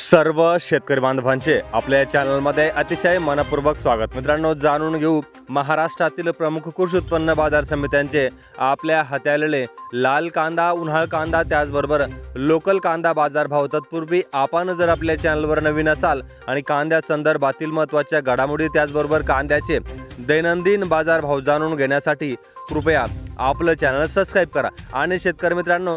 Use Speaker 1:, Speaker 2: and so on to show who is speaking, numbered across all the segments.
Speaker 1: सर्व शेतकरी बांधवांचे आपल्या चॅनलमध्ये अतिशय मनपूर्वक स्वागत. मित्रांनो जाणून घेऊ महाराष्ट्रातील प्रमुख कृषी उत्पन्न बाजार समित्यांचे आपल्या हाताळलेले लाल कांदा उन्हाळ कांदा त्याचबरोबर लोकल कांदा बाजारभाव तत्पूर्वी आपण जर आपल्या चॅनलवर नवीन असाल आणि कांद्या संदर्भातील महत्त्वाच्या घडामोडी त्याचबरोबर कांद्याचे दैनंदिन बाजारभाव जाणून घेण्यासाठी कृपया आपलं चॅनल सबस्क्राईब करा. आणि शेतकरी मित्रांनो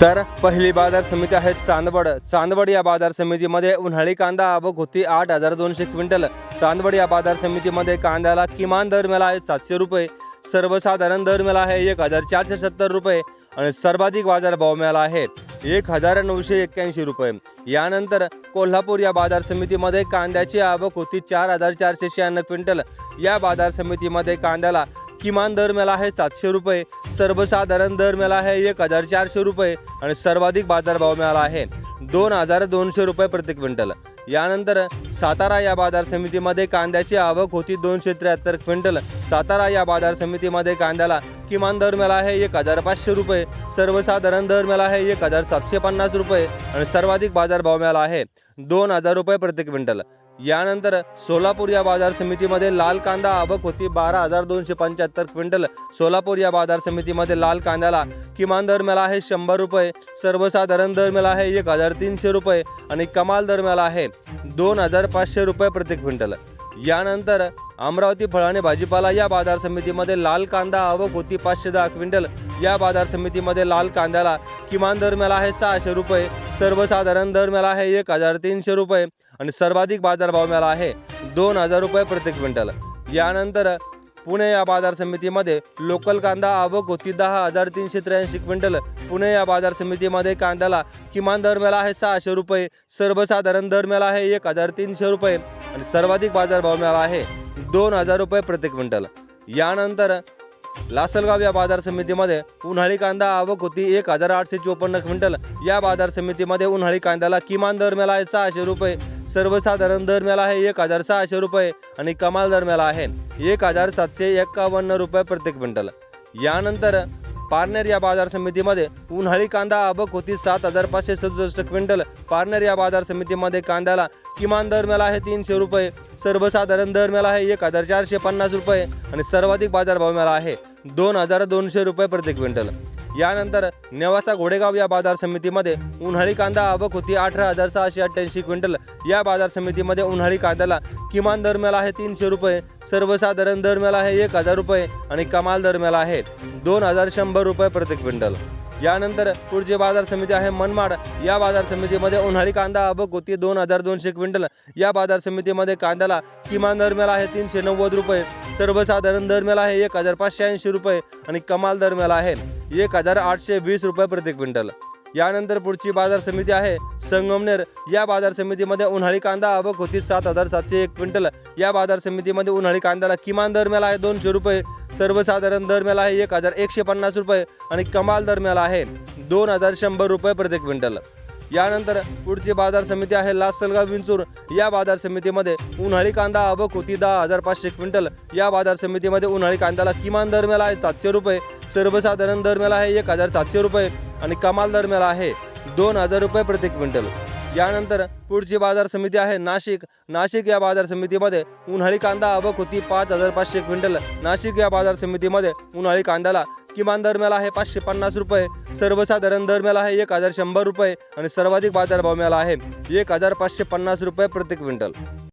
Speaker 1: तर पहिली बाजार समिती आहे चांदवड. चांदवड या बाजार समितीमध्ये उन्हाळी कांदा आवक होती आठ हजार दोनशे क्विंटल. चांदवड या बाजार समितीमध्ये कांद्याला किमान दर मिळाला आहे सातशे रुपये. सर्वसाधारण दर मिळाला आहे एक हजार चारशे सत्तर रुपये आणि सर्वाधिक बाजार भाव मिळाला आहे एक हजार नऊशे एक्क्याऐंशी रुपये. यानंतर कोल्हापूर या बाजार समितीमध्ये कांद्याची आवक होती चार हजार चारशे शहाण्णव क्विंटल. या बाजार समितीमध्ये कांद्याला किमान दर मेला आहे सातशे रुपये सर्वसाधारण दर मेला आहे एक हजार चारशे रुपये आणि सर्वाधिक बाजारभाव मिळाला आहे दोन हजार दोनशे रुपये प्रति क्विंटल. यानंतर सातारा या बाजार समितीमध्ये कांद्याची आवक होती दोनशे त्र्याहत्तर क्विंटल. सातारा या बाजार समितीमध्ये कांद्याला किमान दर मिळाला आहे एक हजार पाचशे रुपये सर्वसाधारण दर मिळाला आहे एक हजार सातशे पन्नास रुपये आणि सर्वाधिक बाजारभाव मिळाला आहे दोन हजार रुपये प्रति क्विंटल. यानंतर सोलापूर या बाजार समितीमध्ये लाल कांदा आवक होती. बारा हजार दोनशे पंच्याहत्तर क्विंटल सोलापूर या बाजार समितीमध्ये लाल कांद्याला किमान दर मिळाला आहे शंभर रुपये सर्वसाधारण दर मिळाला आहे एक हजार तीनशे रुपये आणि कमाल दर मिळाला आहे दोन हजार पाचशे रुपये प्रति क्विंटल. यानंतर अमरावती फळ आणि भाजीपाला या बाजार समितीमध्ये लाल कांदा आवक होती पाचशे दहा क्विंटल. या बाजार समितीमध्ये लाल कांद्याला किमान दर मिळाला आहे सहाशे रुपये. सर्वसाधारण दर मिळाला आहे एक हजार तीनशे रुपये. आणि सर्वाधिक बाजारभाव मिळाला आहे दोन हजार रुपये प्रति क्विंटल. यानंतर पुणे या बाजार समितीमध्ये लोकल कांदा आवक होती दहा हजार तीनशे त्र्याऐंशी क्विंटल. पुणे या बाजार समितीमध्ये कांद्याला किमान दर मिळाला आहे सहाशे रुपये सर्वसाधारण दर मिळाला आहे एक हजार तीनशे रुपये आणि सर्वाधिक बाजारभाव मिळाला आहे दोन हजार रुपये प्रति क्विंटल. यानंतर लासलगाव या बाजार समितीमध्ये उन्हाळी कांदा आवक होती एक हजार आठशे चोपन्न क्विंटल. या बाजार समितीमध्ये उन्हाळी कांद्याला किमान दर मिळाला आहे सहाशे रुपये सर्वसाधारण दर आहे एक हजार सहाशे रुपये आणि कमाल दर आहे एक हजार सातशे एक्कावन्न रुपये प्रति क्विंटल. यानंतर पारनेर या बाजार समितीमध्ये उन्हाळी कांदा आवक होती सात हजार पाचशे सदुसष्ट क्विंटल. पारनेर या बाजार समितीमध्ये कांद्याला किमान दर आहे तीनशे रुपये. सर्वसाधारण दर आहे एक हजार चारशे पन्नास रुपये आणि सर्वाधिक बाजारभाव मिळाला आहे दोन हजार दोनशे रुपये प्रति क्विंटल. यानंतर नेवासा घोडेगाव या बाजार समितीमध्ये उन्हाळी कांदा आवक होती. अठरा हजार सहाशे अठ्ठ्याऐंशी क्विंटल. या बाजार समितीमध्ये उन्हाळी कांद्याला किमान दर मिळाला आहे तीनशे रुपये. सर्वसाधारण दर मिळाला आहे एक हजार रुपये आणि कमाल दर मिळाला आहे दोन हजार शंभर रुपये प्रति क्विंटल. यानंतर पुढची बाजार समिती आहे मनमाड. या बाजार समितीमध्ये उन्हाळी कांदा आवक होती दोन हजार दोनशे क्विंटल. या बाजार समितीमध्ये कांद्याला किमान दर मिळाला आहे तीनशे नव्वद रुपये. सर्वसाधारण दर मिळाला आहे एक हजार पाचशे ऐंशी रुपये आणि कमाल दर मिळाला आहे. एक हजार आठशे वीस रुपये प्रति क्विंटल. यानंतर पुढची बाजार समिती आहे संगमनेर. या बाजार समितीमध्ये उन्हाळी कांदा आवक होती सात हजार सातशे एक क्विंटल. या बाजार समितीमध्ये उन्हाळी कांद्याला किमान दर मिळाला आहे दोनशे रुपये. सर्वसाधारण दर मिळाला आहे एक हजार एकशे पन्नास रुपये आणि कमाल दर मिळाला आहे दोन हजार शंभर रुपये प्रति क्विंटल. यानंतर पुढची बाजार समिती आहे लासलगाव विंचूर. या बाजार समितीमध्ये उन्हाळी कांदा आवक होती दहा हजार पाचशे क्विंटल. या बाजार समितीमध्ये उन्हाळी कांद्याला किमान दर मिळाला आहे सातशे रुपये. सर्वसाधारण दरम्याला आहे एक हजार सातशे रुपये आणि कमाल दरम्याला आहे दोन हजार रुपये प्रति क्विंटल. यानंतर पुढची बाजार समिती आहे नाशिक. नाशिक या बाजार समितीमध्ये उन्हाळी कांदा आवक होती पाच हजार पाचशे क्विंटल. नाशिक या बाजार समितीमध्ये उन्हाळी कांद्याला किमान दरम्याला आहे पाचशे पन्नास रुपये. सर्वसाधारण दरम्याला आहे एक हजार शंभर रुपये आणि सर्वाधिक बाजारभाव मिळाला आहे एक हजार पाचशे पन्नास रुपये प्रति क्विंटल.